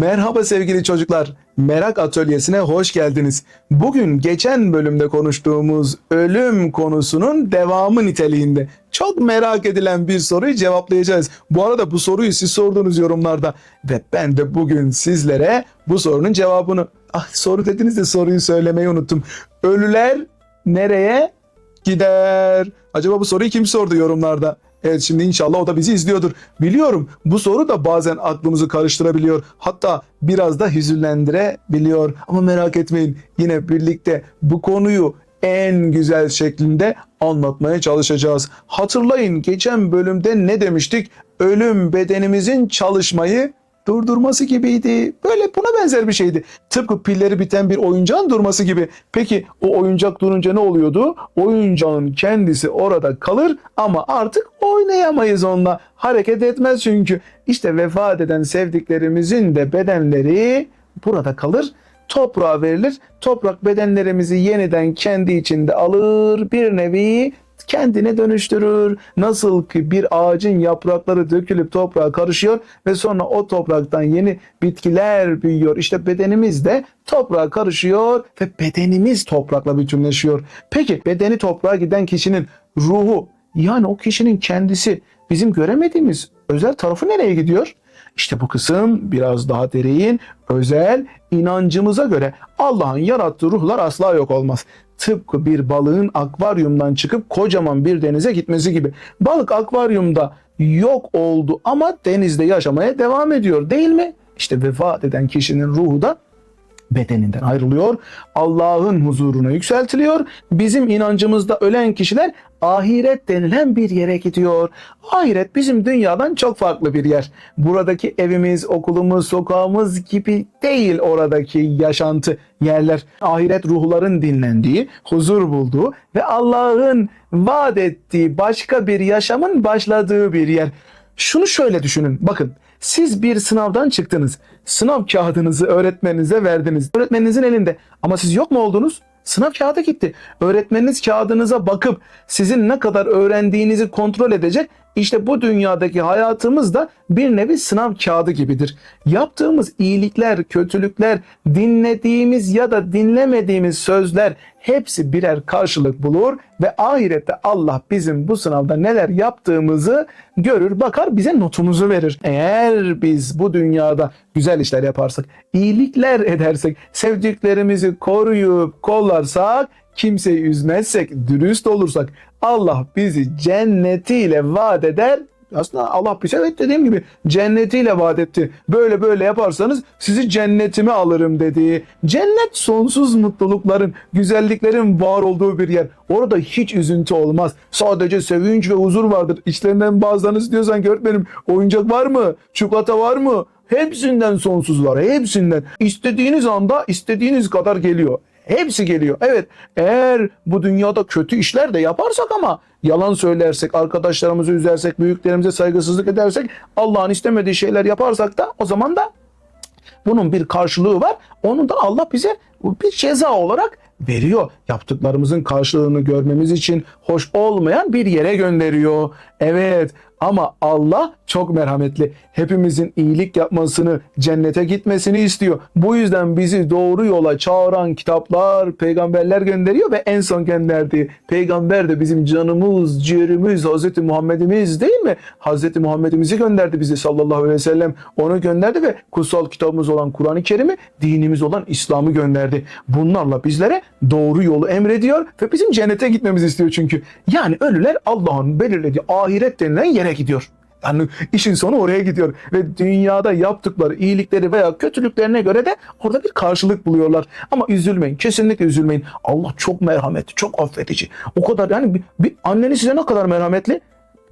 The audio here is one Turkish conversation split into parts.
Merhaba sevgili çocuklar. Merak Atölyesi'ne hoş geldiniz. Bugün geçen bölümde konuştuğumuz ölüm konusunun devamı niteliğinde çok merak edilen bir soruyu cevaplayacağız. Bu arada bu soruyu siz sordunuz yorumlarda ve ben de bugün sizlere bu sorunun cevabını ah soru dediniz de soruyu söylemeyi unuttum. Ölüler nereye gider? Acaba bu soruyu kim sordu yorumlarda? Evet şimdi inşallah o da bizi izliyordur. Biliyorum bu soru da bazen aklımızı karıştırabiliyor. Hatta biraz da hüzünlendirebiliyor. Ama merak etmeyin yine birlikte bu konuyu en güzel şeklinde anlatmaya çalışacağız. Hatırlayın geçen bölümde ne demiştik? Ölüm bedenimizin çalışmayı durdurması gibiydi. Böyle buna benzer bir şeydi. Tıpkı pilleri biten bir oyuncağın durması gibi. Peki o oyuncak durunca ne oluyordu? Oyuncağın kendisi orada kalır ama artık oynayamayız onunla. Hareket etmez çünkü. İşte vefat eden sevdiklerimizin de bedenleri burada kalır toprağa verilir. Toprak bedenlerimizi yeniden kendi içinde alır. Bir nevi kendine dönüştürür. Nasıl ki bir ağacın yaprakları dökülüp toprağa karışıyor ve sonra o topraktan yeni bitkiler büyüyor. İşte bedenimiz de toprağa karışıyor ve bedenimiz toprakla bütünleşiyor. Peki bedeni toprağa giden kişinin ruhu yani o kişinin kendisi bizim göremediğimiz özel tarafı nereye gidiyor? İşte bu kısım biraz daha derin, özel, inancımıza göre Allah'ın yarattığı ruhlar asla yok olmaz. Tıpkı bir balığın akvaryumdan çıkıp kocaman bir denize gitmesi gibi. Balık akvaryumda yok oldu ama denizde yaşamaya devam ediyor değil mi? İşte vefat eden kişinin ruhu da bedeninden ayrılıyor. Allah'ın huzuruna yükseltiliyor. Bizim inancımızda ölen kişiler ahiret denilen bir yere gidiyor. Ahiret bizim dünyadan çok farklı bir yer. Buradaki evimiz, okulumuz, sokağımız gibi değil oradaki yaşantı yerler. Ahiret ruhların dinlendiği, huzur bulduğu ve Allah'ın vaat ettiği başka bir yaşamın başladığı bir yer. Şunu şöyle düşünün. Bakın siz bir sınavdan çıktınız. Sınav kağıdınızı öğretmeninize verdiniz. Öğretmeninizin elinde. Ama siz yok mu oldunuz? Sınav kağıdı gitti. Öğretmeniniz kağıdınıza bakıp sizin ne kadar öğrendiğinizi kontrol edecek. İşte bu dünyadaki hayatımız da bir nevi sınav kağıdı gibidir. Yaptığımız iyilikler, kötülükler, dinlediğimiz ya da dinlemediğimiz sözler hepsi birer karşılık bulur ve ahirette Allah bizim bu sınavda neler yaptığımızı görür, bakar bize notumuzu verir. Eğer biz bu dünyada güzel işler yaparsak, iyilikler edersek, sevdiklerimizi koruyup kollarsak, kimseyi üzmezsek, dürüst olursak Allah bizi cennetiyle vaat eder aslında Allah bize evet dediğim gibi cennetiyle vaat etti. Böyle böyle yaparsanız sizi cennetime alırım dedi. Cennet sonsuz mutlulukların, güzelliklerin var olduğu bir yer. Orada hiç üzüntü olmaz. Sadece sevinç ve huzur vardır. İçlerinden bazılarınız diyorsan ki öğretmenim oyuncak var mı? Çikolata var mı? Hepsinden sonsuz var. Hepsinden. İstediğiniz anda istediğiniz kadar geliyor. Hepsi geliyor. Evet eğer bu dünyada kötü işler de yaparsak ama yalan söylersek, arkadaşlarımızı üzersek, büyüklerimize saygısızlık edersek, Allah'ın istemediği şeyler yaparsak da o zaman da bunun bir karşılığı var. Onu da Allah bize bir ceza olarak veriyor. Yaptıklarımızın karşılığını görmemiz için hoş olmayan bir yere gönderiyor. Evet ama Allah çok merhametli. Hepimizin iyilik yapmasını, cennete gitmesini istiyor. Bu yüzden bizi doğru yola çağıran kitaplar, peygamberler gönderiyor ve en son gönderdiği peygamber de bizim canımız, ciğerimiz, Hz. Muhammed'imiz değil mi? Hz. Muhammed'imizi gönderdi bizi sallallahu aleyhi ve sellem. Onu gönderdi ve kutsal kitabımız olan Kur'an-ı Kerim'i, dinimiz olan İslam'ı gönderdi. Bunlarla bizlere doğru yolu emrediyor ve bizim cennete gitmemizi istiyor çünkü. Yani ölüler Allah'ın belirlediği ahiret denilen yere gidiyor. Yani işin sonu oraya gidiyor ve dünyada yaptıkları iyilikleri veya kötülüklerine göre de orada bir karşılık buluyorlar. Ama üzülmeyin, kesinlikle üzülmeyin. Allah çok merhametli, çok affedici. O kadar yani bir, bir anneniz size ne kadar merhametli?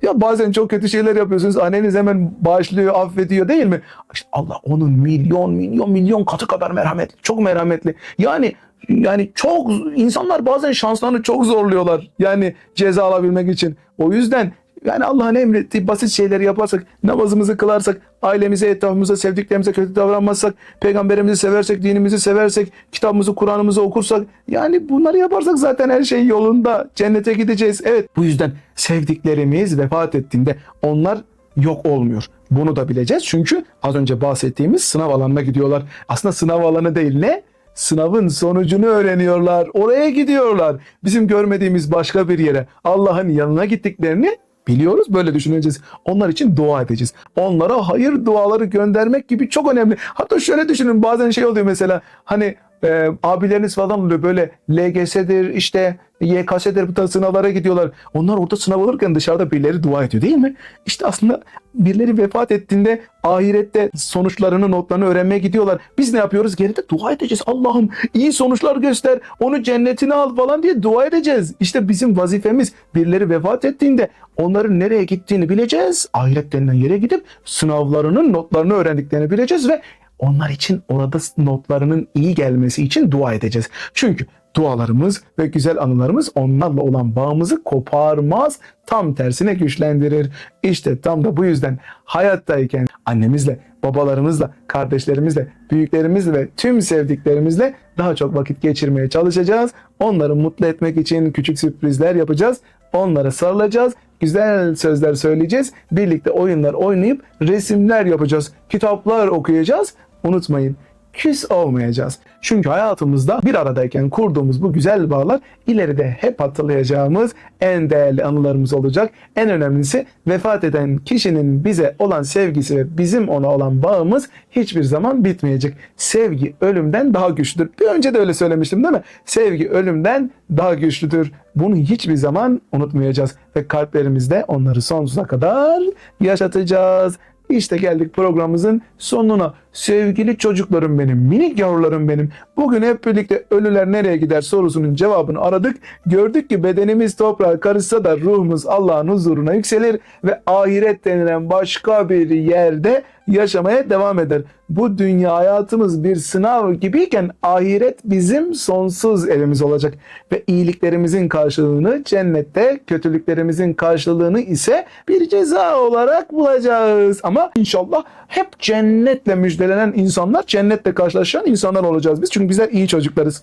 Ya bazen çok kötü şeyler yapıyorsunuz. Anneniz hemen bağışlıyor, affediyor değil mi? İşte Allah onun milyon, milyon, milyon katı kadar merhametli. Çok merhametli. Yani yani çok insanlar bazen şanslarını çok zorluyorlar. Yani ceza alabilmek için. O yüzden yani Allah'ın emrettiği basit şeyleri yaparsak, namazımızı kılarsak, ailemize, etrafımıza, sevdiklerimize kötü davranmazsak, peygamberimizi seversek, dinimizi seversek, kitabımızı, Kur'an'ımızı okursak, yani bunları yaparsak zaten her şey yolunda. Cennete gideceğiz. Evet bu yüzden sevdiklerimiz vefat ettiğinde onlar yok olmuyor. Bunu da bileceğiz çünkü az önce bahsettiğimiz sınav alanına gidiyorlar. Aslında sınav alanı değil ne? Sınavın sonucunu öğreniyorlar. Oraya gidiyorlar. Bizim görmediğimiz başka bir yere Allah'ın yanına gittiklerini biliyoruz. Böyle düşüneceğiz. Onlar için dua edeceğiz. Onlara hayır duaları göndermek gibi çok önemli. Hatta şöyle düşünün bazen şey oluyor mesela hani e, abileriniz falan oluyor böyle LGS'dir işte YKS'dir bu tarz sınavlara gidiyorlar. Onlar orada sınav alırken dışarıda birileri dua ediyor değil mi? İşte aslında birileri vefat ettiğinde ahirette sonuçlarını notlarını öğrenmeye gidiyorlar. Biz ne yapıyoruz? Geride dua edeceğiz. Allah'ım iyi sonuçlar göster. Onu cennetine al falan diye dua edeceğiz. İşte bizim vazifemiz birileri vefat ettiğinde onların nereye gittiğini bileceğiz. Ahiret denilen yere gidip sınavlarının notlarını öğrendiklerini bileceğiz ve onlar için orada notlarının iyi gelmesi için dua edeceğiz. Çünkü dualarımız ve güzel anılarımız onlarla olan bağımızı koparmaz, tam tersine güçlendirir. İşte tam da bu yüzden hayattayken annemizle, babalarımızla, kardeşlerimizle, büyüklerimizle ve tüm sevdiklerimizle daha çok vakit geçirmeye çalışacağız. Onları mutlu etmek için küçük sürprizler yapacağız. Onlara sarılacağız. Güzel sözler söyleyeceğiz. Birlikte oyunlar oynayıp resimler yapacağız. Kitaplar okuyacağız. Unutmayın küs olmayacağız. Çünkü hayatımızda bir aradayken kurduğumuz bu güzel bağlar ileride hep hatırlayacağımız en değerli anılarımız olacak. En önemlisi vefat eden kişinin bize olan sevgisi ve bizim ona olan bağımız hiçbir zaman bitmeyecek. Sevgi ölümden daha güçlüdür. Bir önce de öyle söylemiştim değil mi? Sevgi ölümden daha güçlüdür. Bunu hiçbir zaman unutmayacağız ve kalplerimizde onları sonsuza kadar yaşatacağız. İşte geldik programımızın sonuna. Sevgili çocuklarım benim, minik yavrularım benim. Bugün hep birlikte ölüler nereye gider sorusunun cevabını aradık. Gördük ki bedenimiz toprağa karışsa da ruhumuz Allah'ın huzuruna yükselir ve ahiret denilen başka bir yerde yaşamaya devam eder. Bu dünya hayatımız bir sınav gibiyken ahiret bizim sonsuz evimiz olacak. Ve iyiliklerimizin karşılığını cennette, kötülüklerimizin karşılığını ise bir ceza olarak bulacağız. Ama inşallah hep cennetle müjdelenen insanlar, cennetle karşılaşan insanlar olacağız biz. Çünkü bizler iyi çocuklarız.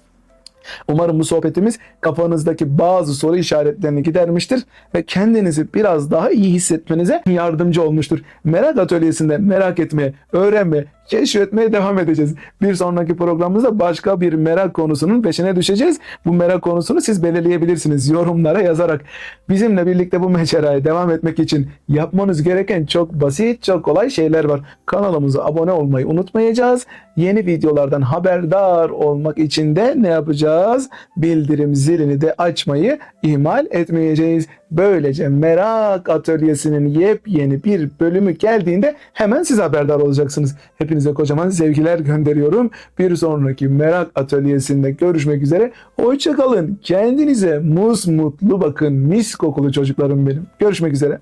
Umarım bu sohbetimiz kafanızdaki bazı soru işaretlerini gidermiştir ve kendinizi biraz daha iyi hissetmenize yardımcı olmuştur. Merak atölyesinde merak etmeye, öğrenmeye, keşfetmeye devam edeceğiz. Bir sonraki programımızda başka bir merak konusunun peşine düşeceğiz. Bu merak konusunu siz belirleyebilirsiniz yorumlara yazarak. Bizimle birlikte bu meceraya devam etmek için yapmanız gereken çok basit, çok kolay şeyler var. Kanalımıza abone olmayı unutmayacağız. Yeni videolardan haberdar olmak için de ne yapacağız? Bildirim zilini de açmayı ihmal etmeyeceğiz. Böylece Merak Atölyesi'nin yepyeni bir bölümü geldiğinde hemen siz haberdar olacaksınız. Hepinize kocaman sevgiler gönderiyorum. Bir sonraki Merak Atölyesi'nde görüşmek üzere. Hoşçakalın. Kendinize mus mutlu bakın. Mis kokulu çocuklarım benim. Görüşmek üzere.